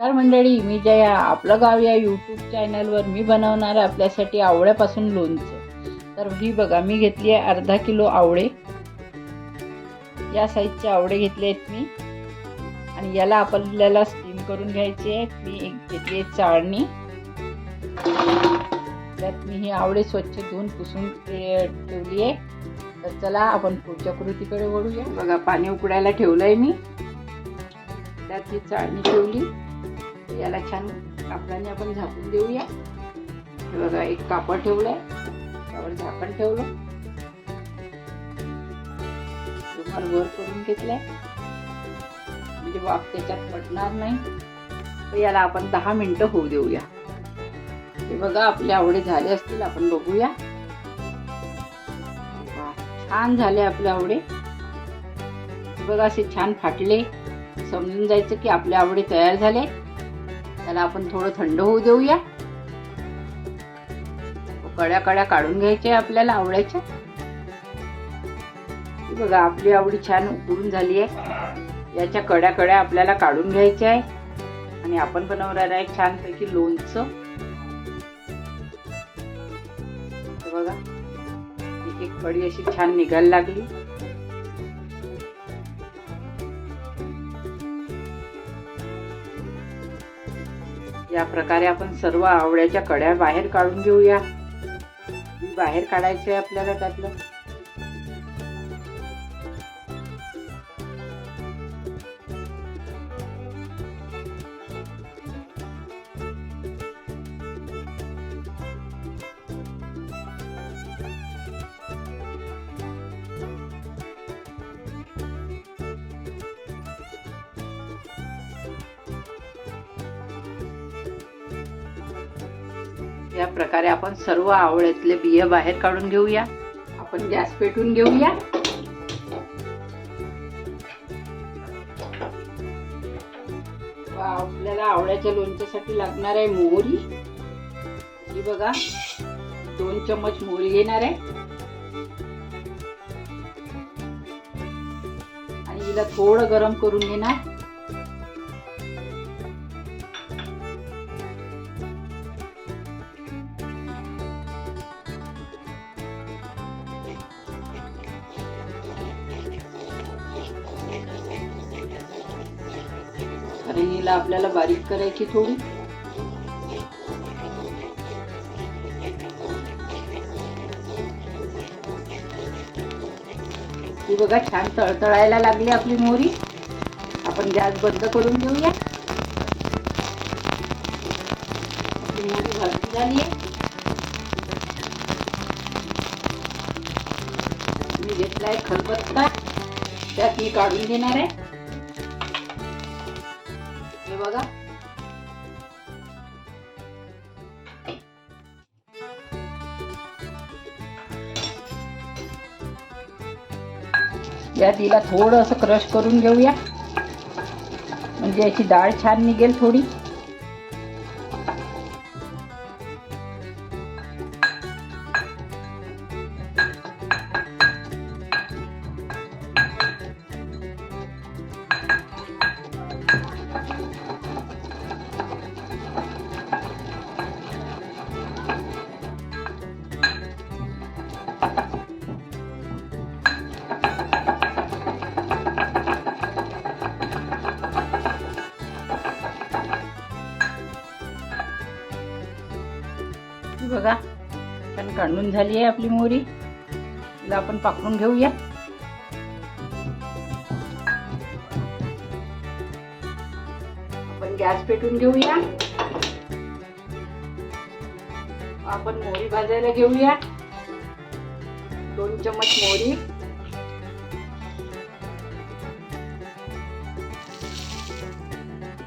नमस्कार मंडळी मी जया. आपलं गाव या यूट्यूब चॅनलवर मी बनवणार आहे आपल्यासाठी आवळ्यापासून लोणचं. तर ही बघा मी घेतली आहे अर्धा किलो आवळे. या साईजचे आवळे घेतले आहेत मी. आणि याला आपल्याला स्टीम करून घ्यायचे आहेत. मी एक घेतली आहे चाळणी. त्यात मी ही आवळे स्वच्छ धुवून पुसून ठेवली आहे. तर चला आपण पुढच्या कृतीकडे वळूया. बघा पाणी उकडायला ठेवलं आहे मी. त्यात ही चाळणी ठेवली. याला छान कापडाने आपण झाकून देऊया. हे बघा एक कापड ठेवलंय. त्यावर झाकण ठेवलं. रुमाल वर करून घेतलाय. म्हणजे वाफ त्याच्यात पडणार नाही. तर याला आपण दहा मिनिटं होऊ देऊया. हे बघा आपले आवडे झाले असतील आपण बघूया. छान झाले आपले आवडे. बघा असे छान फाटले. समजून जायचं की आपले आवडे तयार झाले. त्याला आपण थोडं थंड होऊ देऊया. कड्या कड्या काढून घ्यायच्या आपल्याला आवडायच्या बघा आपली आवडी छान उकडून झाली आहे. याच्या कड्या कड्या आपल्याला काढून घ्यायच्या आहे. आणि आपण बनवणार आहे छानपैकी लोणचं. बघा एक एक कडी अशी छान निघायला लागली. या प्रकारे आपण सर्व आवळ्याच्या कड्या बाहेर काढून घेऊया. बाहेर काढायचं आहे आपल्याला त्यातलं. या प्रकारे आपण सर्व आवळ्यातले बिय बाहेर काढून घेऊया. आपण गॅस पेटून घेऊया. आपल्याला आवळ्याच्या लोणच्यासाठी लागणार आहे मोहरी. ही बघा दोन चम्मच मोहरी घेणार आहे. आणि हिला थोडं गरम करून घेणार. हिला आपल्याला बारीक करायची थोडी. ही बघा छान तळतळायला लागली आपली मोहरी. आपण गॅस बंद करून घेऊया. आपली मोहरी भाजून झाली आहे. मी घेतलाय खलबत्ता त्यात मी काढून घेणार आहे. बघा. या तिला थोडं असं क्रश करून घेऊया. म्हणजे याची डाळ छान निघेल थोडी. छान झाली आहे आपली मोहरी. तिला आपण पाकडून घेऊया. आपण गॅस पेटून घेऊया. आपण मोहरी भाजायला घेऊया. दोन चमच मोहरी.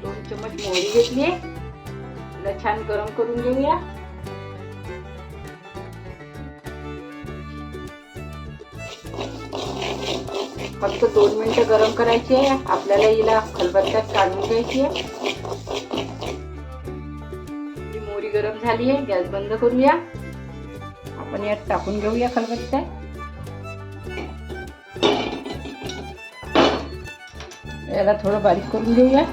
दोन चमच मोहरी घेतली तिला छान गरम करून घेऊया. फक्त दोन मिनटं गरम करायची आहे. आपल्याला हिला खलबत्त्यात काढून घ्यायची आहे. मोरी गरम झाली आहे. गॅस बंद करूया. आपण यात टाकून घेऊया खलबत्त्या याला थोडं बारीक करून घेऊया.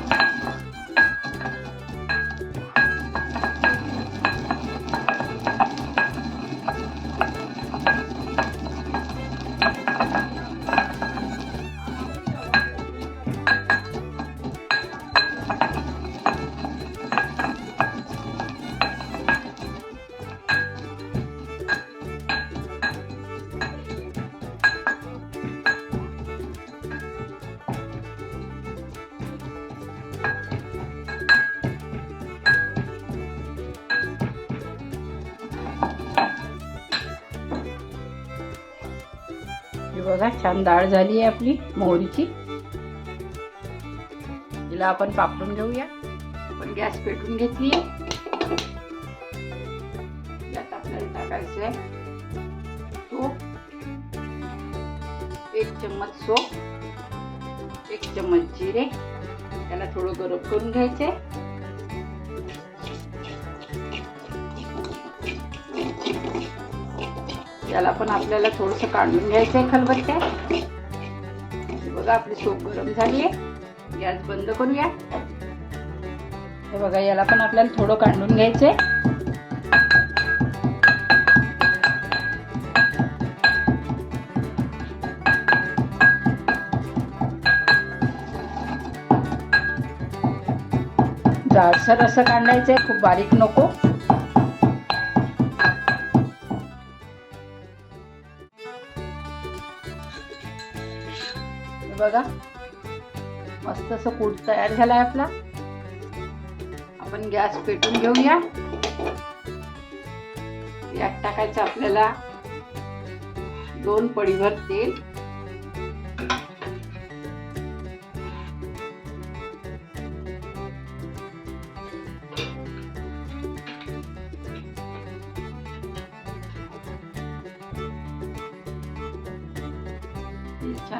हे बघा छान डाळ झाली आहे आपली मोहरीची. तिला आपण पापडून घेऊया. आपण गॅस पेटून घेतली यात आपल्याला टाकायचं आहे तूप एक चम्मच सोप एक चम्मच जिरे. त्याला थोडं गरम करून घ्यायचे याला पण आपल्याला थोडंसं काढून घ्यायचं आहे खलबत्त्या बघा आपली सोप गरम झाली आहे गॅस बंद करूया. हे बघा याला पण आपल्याला थोडं काढून घ्यायचंय. जाडसर असं काढायचंय खूप बारीक नको. बघा. मस्त असं कूट तयार झालाय आपला. आपण गॅस पेटून घेऊया. यात टाकायचं आपल्याला दोन पडीभर तेल.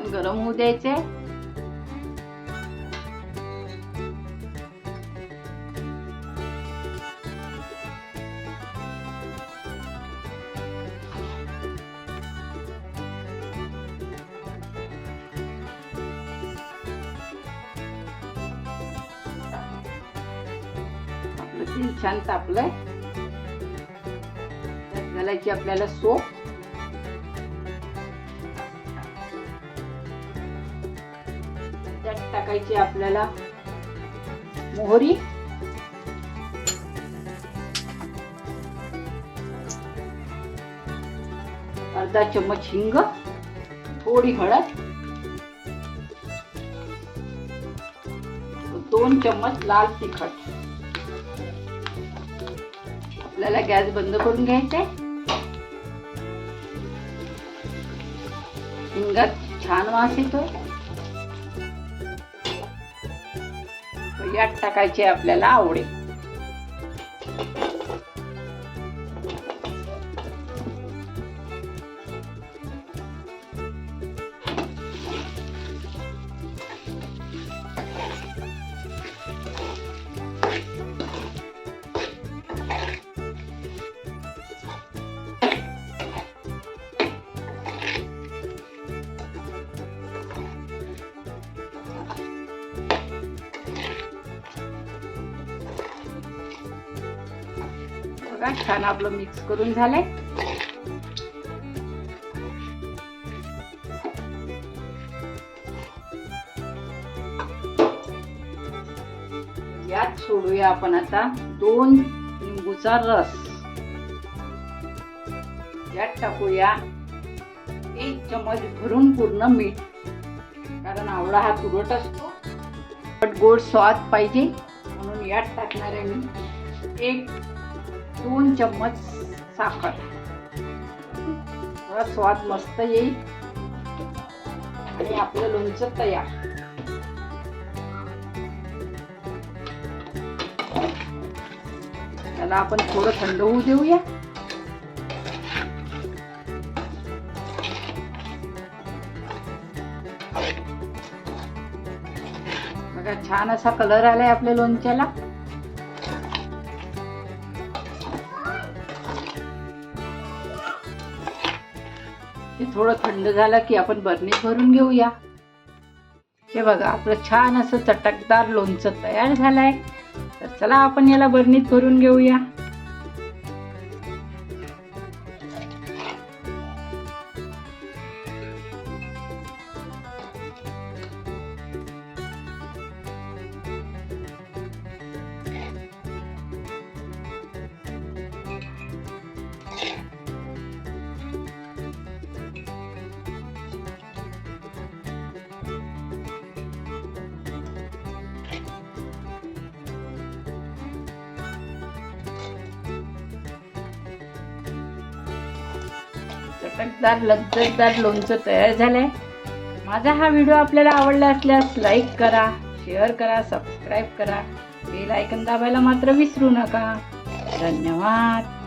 छान गरम होऊ द्यायचे. छान तापलंय. त्यात घालायची आपल्याला सोप. त्यात टाकायची आपल्याला मोहरी. अर्धा चम्मच हिंग थोडी हळद दोन चम्मच लाल तिखट. आपल्याला गॅस बंद करून घ्यायचे हिंगात छान वास येतोय. यात टाकायचे आपल्याला आवडेल. बघा छान आपलं मिक्स करून झालंय. यात सोडूया आपण आता दोन लिंबूचा रस. यात टाकूया एक चमच भरून पूर्ण मीठ. कारण आवडा हा तुरट असतो. पण गोड स्वाद पाहिजे. म्हणून यात टाकणार आहे मी एक दोन चम्मच साखर. थोडा स्वाद मस्त येईल. आणि आपलं लोणचं तयार. त्याला आपण थोडं थंड होऊ देऊया. बघा छान असा कलर आलाय आपल्या लोणच्याला. थोडं थंड झालं की आपण बरणीत भरून घेऊया. हे बघा आपलं छान असं चटकदार लोणचं तयार झालंय. तर चला आपण याला बरणीत भरून घेऊया. चटकदार लज्जतदार लोणचं तयार झालंय. माझा हा व्हिडिओ आपल्याला आवडला असल्यास लाईक करा शेअर करा सबस्क्राईब करा. बेल आयकन दाबायला मात्र विसरू नका. धन्यवाद.